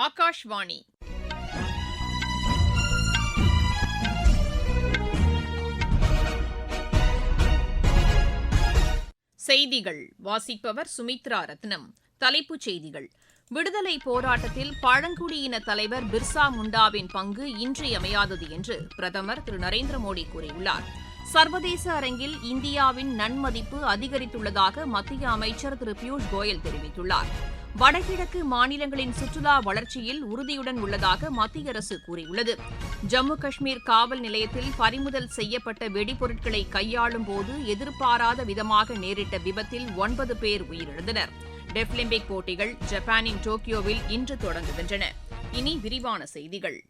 ஆகாஷ்வாணி. செய்திகள். வாசிப்பவர் சுமித்ரா ரத்னம். தலைப்புச் செய்திகள். விடுதலை போராட்டத்தில் பழங்குடியின தலைவர் பிர்சா முண்டாவின் பங்கு இன்றியமையாதது என்று பிரதமர் திரு நரேந்திர மோடி கூறியுள்ளார். சர்வதேச அரங்கில் இந்தியாவின் நன்மதிப்பு அதிகரித்துள்ளதாக மத்திய அமைச்சர் திரு பியூஷ் கோயல் தெரிவித்துள்ளார். வடகிழக்கு மாநிலங்களின் சுற்றுலா வளர்ச்சியில் உறுதியுடன் உள்ளதாக மத்திய அரசு கூறியுள்ளது. ஜம்மு காஷ்மீர் காவல் நிலையத்தில் பறிமுதல் செய்யப்பட்ட வெடிபொருட்களை கையாளும் போது எதிர்பாராத விதமாக நேரிட்ட விபத்தில் ஒன்பது பேர் உயிரிழந்தனர். டெஃப்லிம்பிக் போட்டிகள் ஜப்பானின் டோக்கியோவில் இன்று தொடங்குகின்றன. இனி விரிவான செய்திகள்.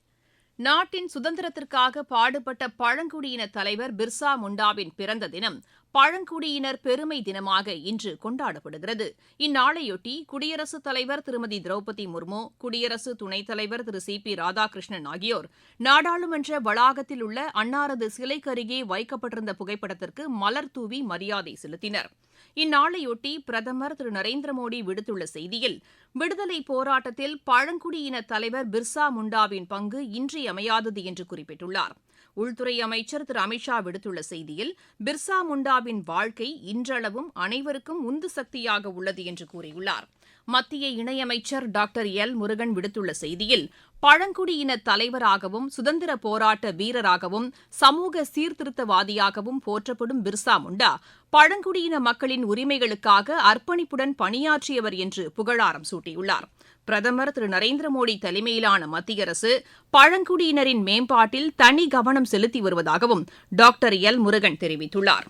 நாட்டின் சுதந்திரத்திற்காக பாடுபட்ட பழங்குடியின தலைவர் பிர்சா முண்டாவின் பிறந்த தினம் பழங்குடியினர் பெருமை தினமாக இன்று கொண்டாடப்படுகிறது. இந்நாளையொட்டி குடியரசுத் தலைவர் திருமதி திரௌபதி முர்மு குடியரசு துணைத் தலைவர் திரு சி பி ராதாகிருஷ்ணன் ஆகியோர் நாடாளுமன்ற வளாகத்தில் உள்ள அன்னாரது சிலைக்கருகே வைக்கப்பட்டிருந்த புகைப்படத்திற்கு மலர் தூவி மரியாதை செலுத்தினர். இந்நாளையொட்டி பிரதமர் திரு நரேந்திர மோடி விடுத்துள்ள செய்தியில் விடுதலை போராட்டத்தில் பழங்குடியின தலைவர் பிர்சா முண்டாவின் பங்கு இன்றியமையாதது என்று குறிப்பிட்டுள்ளார். உள்துறை அமைச்சர் திரு அமித்ஷா விடுத்துள்ள செய்தியில் பிர்சா முண்டாவின் வாழ்க்கை இன்றளவும் அனைவருக்கும் உந்து சக்தியாக உள்ளது என்று கூறியுள்ளார். மத்திய இணையமைச்சர் டாக்டர் எல். முருகன் விடுத்துள்ள செய்தியில் பழங்குடியின தலைவராகவும் சுதந்திர போராட்ட வீரராகவும் சமூக சீர்திருத்தவாதியாகவும் போற்றப்படும் பிர்சா முண்டா பழங்குடியின மக்களின் உரிமைகளுக்காக அர்ப்பணிப்புடன் பணியாற்றியவர் என்று புகழாரம் சூட்டியுள்ளார். பிரதமர் திரு. நரேந்திர மோடி தலைமையிலான மத்திய அரசு பழங்குடியினரின் மேம்பாட்டில் தனி கவனம் செலுத்தி வருவதாகவும் டாக்டர் எல். முருகன் தெரிவித்துள்ளார்.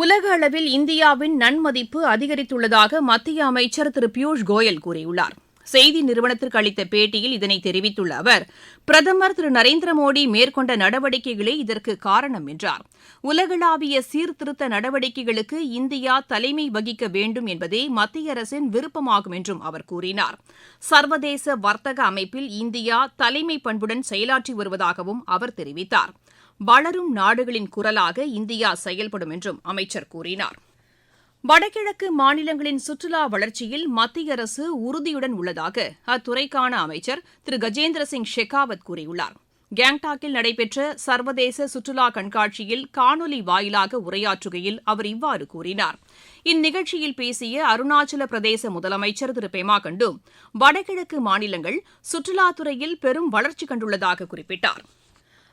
உலக அளவில் இந்தியாவின் நன்மதிப்பு அதிகரித்துள்ளதாக மத்திய அமைச்சர் திரு பியூஷ் கோயல் கூறியுள்ளார். செய்தி நிறுவனத்திற்கு அளித்த பேட்டியில் இதனை தெரிவித்துள்ள அவர் பிரதமர் திரு நரேந்திர மோடி மேற்கொண்ட நடவடிக்கைகளே இதற்கு காரணம் என்றார். உலகளாவிய சீர்திருத்த நடவடிக்கைகளுக்கு இந்தியா தலைமை வகிக்க வேண்டும் என்பதே மத்திய அரசின் விருப்பமாகும் என்றும் அவர் கூறினார். சர்வதேச வர்த்தக அமைப்பில் இந்தியா தலைமை பண்புடன் செயலாற்றி வருவதாகவும் அவர் தெரிவித்தார். வளரும் நாடுகளின் குரலாக இந்தியா செயல்படும் என்றும் அமைச்சர் கூறினார். வடகிழக்கு மாநிலங்களின் சுற்றுலா வளர்ச்சியில் மத்திய அரசு உறுதியுடன் உள்ளதாக அத்துறைக்கான அமைச்சர் திரு. கஜேந்திர சிங் ஷெகாவத் கூறியுள்ளார். கேங்டாக்கில் நடைபெற்ற சர்வதேச சுற்றுலா கண்காட்சியில் காணொலி வாயிலாக உரையாற்றுகையில் அவர் இவ்வாறு கூறினார். இந்நிகழ்ச்சியில் பேசிய அருணாச்சல பிரதேச முதலமைச்சர் திரு. பெமா கண்டு வடகிழக்கு மாநிலங்கள் சுற்றுலாத்துறையில் பெரும் வளர்ச்சி கண்டுள்ளதாக குறிப்பிட்டார்.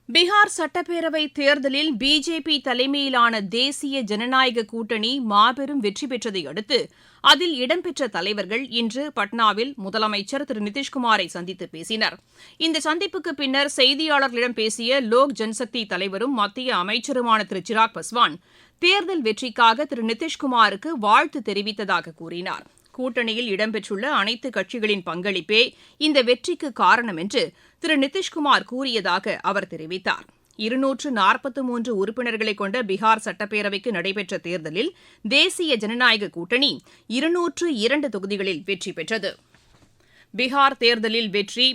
பீகார் சட்டப்பேரவை தேர்தலில் பிஜேபி தலைமையிலான தேசிய ஜனநாயக கூட்டணி மாபெரும் வெற்றி பெற்றதை அடுத்து அதில் இடம்பெற்ற தலைவர்கள் இன்று பட்னாவில் முதலமைச்சர் திரு நிதிஷ்குமாரை சந்தித்து பேசினர். இந்த சந்திப்புக்கு பின்னர் செய்தியாளர்களிடம் பேசிய லோக் ஜன்சக்தி தலைவரும் மத்திய அமைச்சருமான திரு சிராக் பஸ்வான் தேர்தல் வெற்றிக்காக திரு நிதிஷ்குமாருக்கு வாழ்த்து தெரிவித்ததாக கூறினார். கூட்டணியில் இடம்பெற்றுள்ள அனைத்து கட்சிகளின் பங்களிப்பே இந்த வெற்றிக்கு காரணம் என்று திரு நிதிஷ்குமார் கூறியதாக அவர் தெரிவித்தார். இருநூற்று நாற்பத்து மூன்று உறுப்பினர்களை கொண்ட பீகார் சட்டப்பேரவைக்கு நடைபெற்ற தேர்தலில் தேசிய ஜனநாயக கூட்டணி இருநூற்று இரண்டு தொகுதிகளில் வெற்றி பெற்றது. பீகார் தேர்தலில் வெற்றி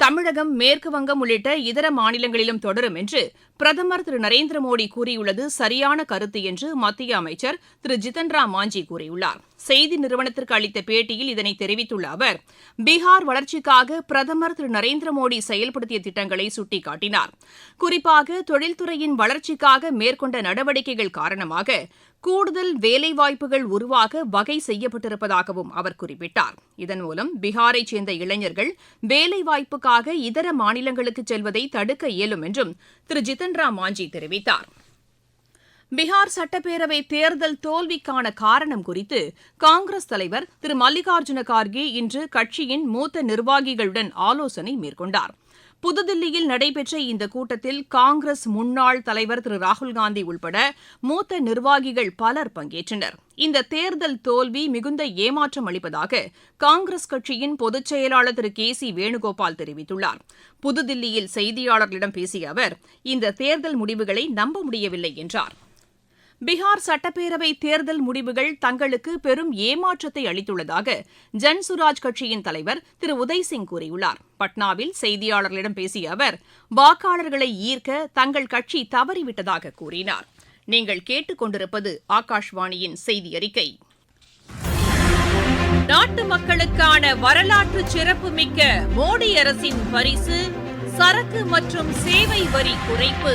தமிழகம் மேற்குவங்கம் உள்ளிட்ட இதர மாநிலங்களிலும் தொடரும் என்று பிரதமர் திரு நரேந்திர மோடி கூறியுள்ளது சரியான கருத்து என்று மத்திய அமைச்சர் திரு ஜிதன் ராம் மாஞ்சி கூறியுள்ளார். செய்தி நிறுவனத்திற்கு அளித்த பேட்டியில் இதனை தெரிவித்துள்ள அவர் பீகார் வளர்ச்சிக்காக பிரதமர் திரு. நரேந்திர மோடி செயல்படுத்திய திட்டங்களை சுட்டிக்காட்டினார். குறிப்பாக தொழில்துறையின் வளர்ச்சிக்காக மேற்கொண்ட நடவடிக்கைகள் காரணமாக கூடுதல் வேலைவாய்ப்புகள் உருவாக வகை செய்யப்பட்டிருப்பதாகவும் அவர் குறிப்பிட்டார். இதன் மூலம் பீகாரைச் சேர்ந்த இளைஞர்கள் வேலைவாய்ப்புக்காக இதர மாநிலங்களுக்கு செல்வதை தடுக்க இயலும் என்றும் திரு. ஜிதன் ராம் மாஞ்சி தெரிவித்தார். பீகார் சட்டப்பேரவை தேர்தல் தோல்விக்கான காரணம் குறித்து காங்கிரஸ் தலைவர் திரு. மல்லிகார்ஜுன கார்கே இன்று கட்சியின் மூத்த நிர்வாகிகளுடன் ஆலோசனை மேற்கொண்டார். புதுதில்லியில் நடைபெற்ற இந்த கூட்டத்தில் காங்கிரஸ் முன்னாள் தலைவர் திரு. ராகுல்காந்தி உள்பட மூத்த நிர்வாகிகள் பலர் பங்கேற்றனர். இந்த தேர்தல் தோல்வி மிகுந்த ஏமாற்றம் அளிப்பதாக காங்கிரஸ் கட்சியின் பொதுச் செயலாளர் திரு. கே. சி. வேணுகோபால் தெரிவித்துள்ளார். புதுதில்லியில் செய்தியாளர்களிடம் பேசிய அவர் இந்த தேர்தல் முடிவுகளை நம்ப முடியவில்லை என்றார். பீகார் சட்டப்பேரவை தேர்தல் முடிவுகள் தங்களுக்கு பெரும் ஏமாற்றத்தை அளித்துள்ளதாக ஜன்சுராஜ் கட்சியின் தலைவர் திரு உதய்சிங் கூறியுள்ளார். பட்னாவில் செய்தியாளர்களிடம் பேசிய அவர் வாக்காளர்களை ஈர்க்க தங்கள் கட்சி தவறிவிட்டதாக கூறினார். நீங்கள் கேட்டுக்கொண்டிருப்பது ஆகாஷ்வாணியின் செய்தி அறிக்கை. நாட்டு மக்களுக்கான வரலாற்று சிறப்புமிக்க மோடி அரசின் பரிசு சரக்கு மற்றும் சேவை வரி குறைப்பு.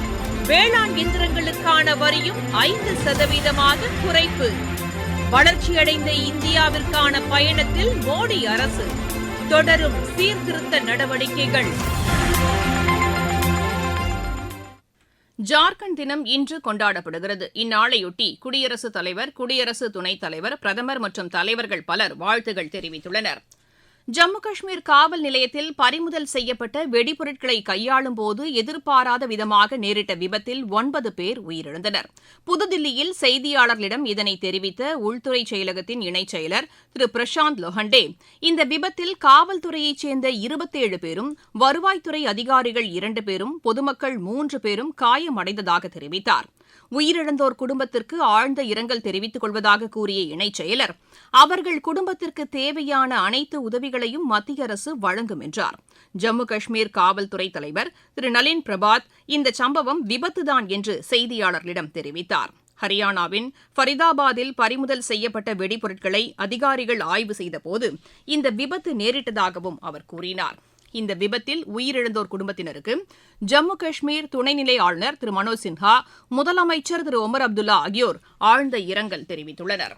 வேளாண் இயந்திரங்களுக்கான வரியும் ஐந்து சதவீதமாக குறைப்பு. வளர்ச்சியடைந்த இந்தியாவிற்கான பயணத்தில் மோடி அரசு. தொடரும் சீர்திருத்த நடவடிக்கைகள். ஜார்க்கண்ட் தினம் இன்று கொண்டாடப்படுகிறது. இந்நாளையொட்டி குடியரசுத் தலைவர் குடியரசு துணைத் தலைவர் பிரதமர் மற்றும் தலைவர்கள் பலர் வாழ்த்துகள் தெரிவித்துள்ளனர். ஜம்மு காஷ்மீர் காவல் நிலையத்தில் பறிமுதல் செய்யப்பட்ட வெடிபொருட்களை கையாளும் போது எதிர்பாராத விதமாக நேரிட்ட விபத்தில் ஒன்பது பேர் உயிரிழந்தனர். புதுதில்லியில் செய்தியாளர்களிடம் இதனை தெரிவித்த உள்துறை செயலகத்தின் இணைச் செயலர் திரு பிரசாந்த் லொஹண்டே இந்த விபத்தில் காவல்துறையைச் சேர்ந்த இருபத்தேழு பேரும் வருவாய்த்துறை அதிகாரிகள் இரண்டு பேரும் பொதுமக்கள் மூன்று பேரும் காயமடைந்ததாக தெரிவித்தார். உயிரிழந்தோர் குடும்பத்திற்கு ஆழ்ந்த இரங்கல் தெரிவித்துக் கொள்வதாக கூறிய இணைச் செயலர் அவர்கள் குடும்பத்திற்கு தேவையான அனைத்து உதவிகளையும் மத்திய அரசு வழங்கும் என்றார். ஜம்மு காஷ்மீர் காவல்துறை தலைவர் திரு நளின் பிரபாத் இந்த சம்பவம் விபத்துதான் என்று செய்தியாளர்களிடம் தெரிவித்தார். ஹரியானாவின் ஃபரிதாபாத்தில் பறிமுதல் செய்யப்பட்ட வெடிபொருட்களை அதிகாரிகள் ஆய்வு செய்தபோது இந்த விபத்து நேரிட்டதாகவும் அவர் கூறினார். இந்த விபத்தில் உயிரிழந்தோர் குடும்பத்தினருக்கு ஜம்மு காஷ்மீர் துணைநிலை ஆளுநர் திரு மனோஜ் சின்ஹா முதலமைச்சர் திரு ஒமர் அப்துல்லா ஆகியோர் ஆழ்ந்த இரங்கல் தெரிவித்துள்ளனர்.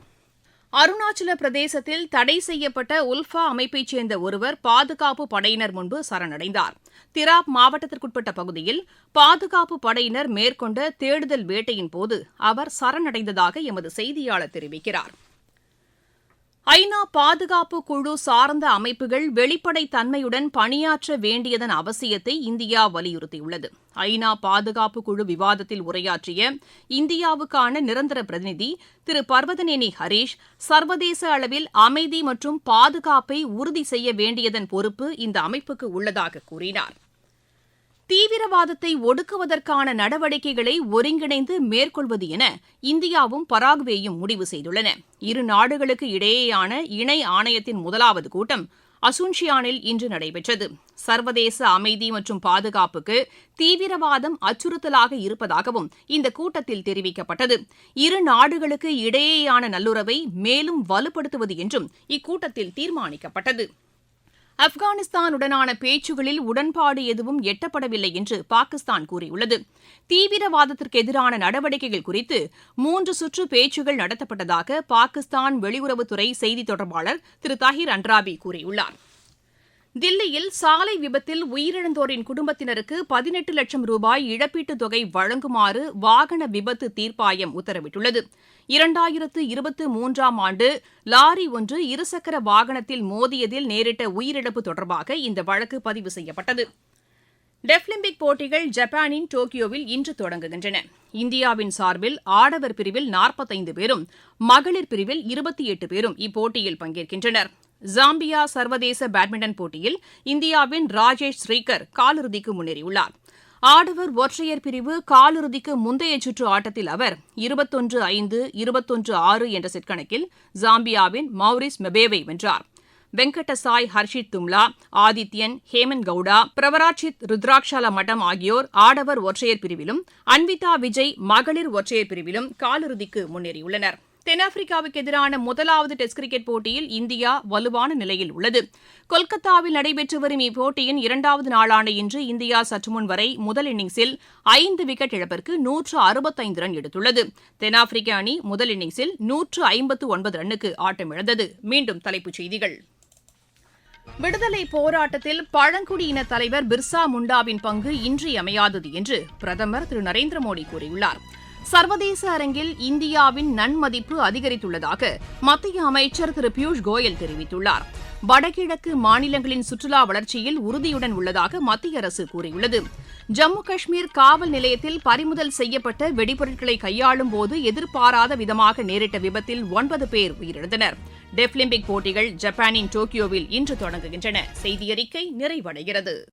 அருணாச்சல பிரதேசத்தில் தடை செய்யப்பட்ட உல்ஃபா அமைப்பைச் சேர்ந்த ஒருவர் பாதுகாப்பு படையினர் முன்பு சரணடைந்தார். திராப் மாவட்டத்திற்குட்பட்ட பகுதியில் பாதுகாப்பு படையினர் மேற்கொண்ட தேடுதல் வேட்டையின் போது அவர் சரணடைந்ததாக எமது செய்தியாளர் தெரிவிக்கிறார். ஐநா பாதுகாப்பு குழு சார்ந்த அமைப்புகள் வெளிப்படைத் தன்மையுடன் பணியாற்ற வேண்டியதன் அவசியத்தை இந்தியா வலியுறுத்தியுள்ளது. ஐநா பாதுகாப்பு குழு விவாதத்தில் உரையாற்றிய இந்தியாவுக்கான நிரந்தர பிரதிநிதி திரு பர்வதநேனி ஹரீஷ் சர்வதேச அளவில் அமைதி மற்றும் பாதுகாப்பை உறுதி செய்ய வேண்டியதன் பொறுப்பு இந்த அமைப்புக்கு உள்ளதாக கூறினார். தீவிரவாதத்தை ஒடுக்குவதற்கான நடவடிக்கைகளை ஒருங்கிணைந்து மேற்கொள்வது என இந்தியாவும் பராகுவேயும் முடிவு செய்துள்ளன. இரு நாடுகளுக்கு இடையேயான இணை ஆணையத்தின் முதலாவது கூட்டம் அசுன்ஷியானில் இன்று நடைபெற்றது. சர்வதேச அமைதி மற்றும் பாதுகாப்புக்கு தீவிரவாதம் அச்சுறுத்தலாக இருப்பதாகவும் இந்த கூட்டத்தில் தெரிவிக்கப்பட்டது. இரு நாடுகளுக்கு இடையேயான நல்லுறவை மேலும் வலுப்படுத்துவது என்றும் இக்கூட்டத்தில் தீர்மானிக்கப்பட்டது. ஆப்கானிஸ்தானுடனான பேச்சுகளில் உடன்பாடு எதுவும் எட்டப்படவில்லை என்று பாகிஸ்தான் கூறியுள்ளது. தீவிரவாதத்திற்கு எதிரான நடவடிக்கைகள் குறித்து மூன்று சுற்று பேச்சுகள் நடத்தப்பட்டதாக பாகிஸ்தான் வெளியுறவுத்துறை செய்தி தொடர்பாளர் திரு தாஹிர் அன்ராபி கூறியுள்ளார். தில்லியில் சாலை விபத்தில் உயிரிழந்தோரின் குடும்பத்தினருக்கு பதினெட்டு லட்சம் ரூபாய் இழப்பீட்டுத் தொகை வழங்குமாறு வாகன விபத்து தீர்ப்பாயம் உத்தரவிட்டுள்ளது. இரண்டாயிரத்து இருபத்து மூன்றாம் ஆண்டு லாரி ஒன்று இருசக்கர வாகனத்தில் மோதியதில் நேரிட்ட உயிரிழப்பு தொடர்பாக இந்த வழக்கு பதிவு செய்யப்பட்டது. டெஃப்லிம்பிக் போட்டிகள் ஜப்பானின் டோக்கியோவில் இன்று தொடங்குகின்றன. இந்தியாவின் சார்பில் ஆடவர் பிரிவில் நாற்பத்தைந்து பேரும் மகளிர் பிரிவில் இருபத்தி எட்டு பேரும் இப்போட்டியில் பங்கேற்கின்றனர். ஜாம்பியா சர்வதேச பேட்மிண்டன் போட்டியில் இந்தியாவின் ராஜேஷ் ஸ்ரீகர் காலிறுதிக்கு முன்னேறியுள்ளார். ஆடவர் ஒற்றையர் பிரிவு காலிறுதிக்கு முந்தைய சுற்று ஆட்டத்தில் அவர் இருபத்தொன்று ஐந்து இருபத்தொன்று ஆறு என்ற செட் கணக்கில் ஜாம்பியாவின் மௌரிஸ் மெபேவை வென்றார். வெங்கடசாய் ஹர்ஷித் தும்லா ஆதித்யன் ஹேமன் கவுடா பிரவராட்சித் ருத்ராட்சாலா மட்டம் ஆகியோர் ஆடவர் ஒற்றையர் பிரிவிலும் அன்விதா விஜய் மகளிர் ஒற்றையர் பிரிவிலும் காலிறுதிக்கு முன்னேறியுள்ளனர். தென்னாப்பிரிக்காவுக்கு எதிரான முதலாவது டெஸ்ட் கிரிக்கெட் போட்டியில் இந்தியா வலுவான நிலையில் உள்ளது. கொல்கத்தாவில் நடைபெற்று வரும் இப்போட்டியின் இரண்டாவது நாளான இன்று இந்தியா சற்றுமுன் வரை முதல் இன்னிங்ஸில் ஐந்து விக்கெட் இழப்பிற்கு நூற்று அறுபத்தைந்து ரன் எடுத்துள்ளது. தென்னாப்பிரிக்க அணி முதல் இன்னிங்ஸில் நூற்று ஐம்பத்து ஒன்பது ரன்னுக்கு ஆட்டமிழந்தது மீண்டும் தலைப்புச் செய்திகள். விடுதலை போராட்டத்தில் பழங்குடியின தலைவர் பிர்சா முண்டாவின் பங்கு இன்றியமையாதது என்று பிரதமர் திரு நரேந்திர மோடி கூறியுள்ளார். சர்வதேச அரங்கில் இந்தியாவின் நன்மதிப்பு அதிகரித்துள்ளதாக மத்திய அமைச்சர் திரு பியூஷ் கோயல் தெரிவித்துள்ளார். வடகிழக்கு மாநிலங்களின் சுற்றுலா வளர்ச்சியில் உறுதியுடன் உள்ளதாக மத்திய அரசு கூறியுள்ளது. ஜம்மு காஷ்மீர் காவல் நிலையத்தில் பறிமுதல் செய்யப்பட்ட வெடிபொருட்களை கையாளும் போது எதிர்பாராத விதமாக நேரிட்ட விபத்தில் ஒன்பது பேர் உயிரிழந்தனர். டெஃபிலிம்பிக் போட்டிகள் ஜப்பானின் டோக்கியோவில் இன்று தொடங்குகின்றன. செய்தியறிக்கை நிறைவடைகிறது.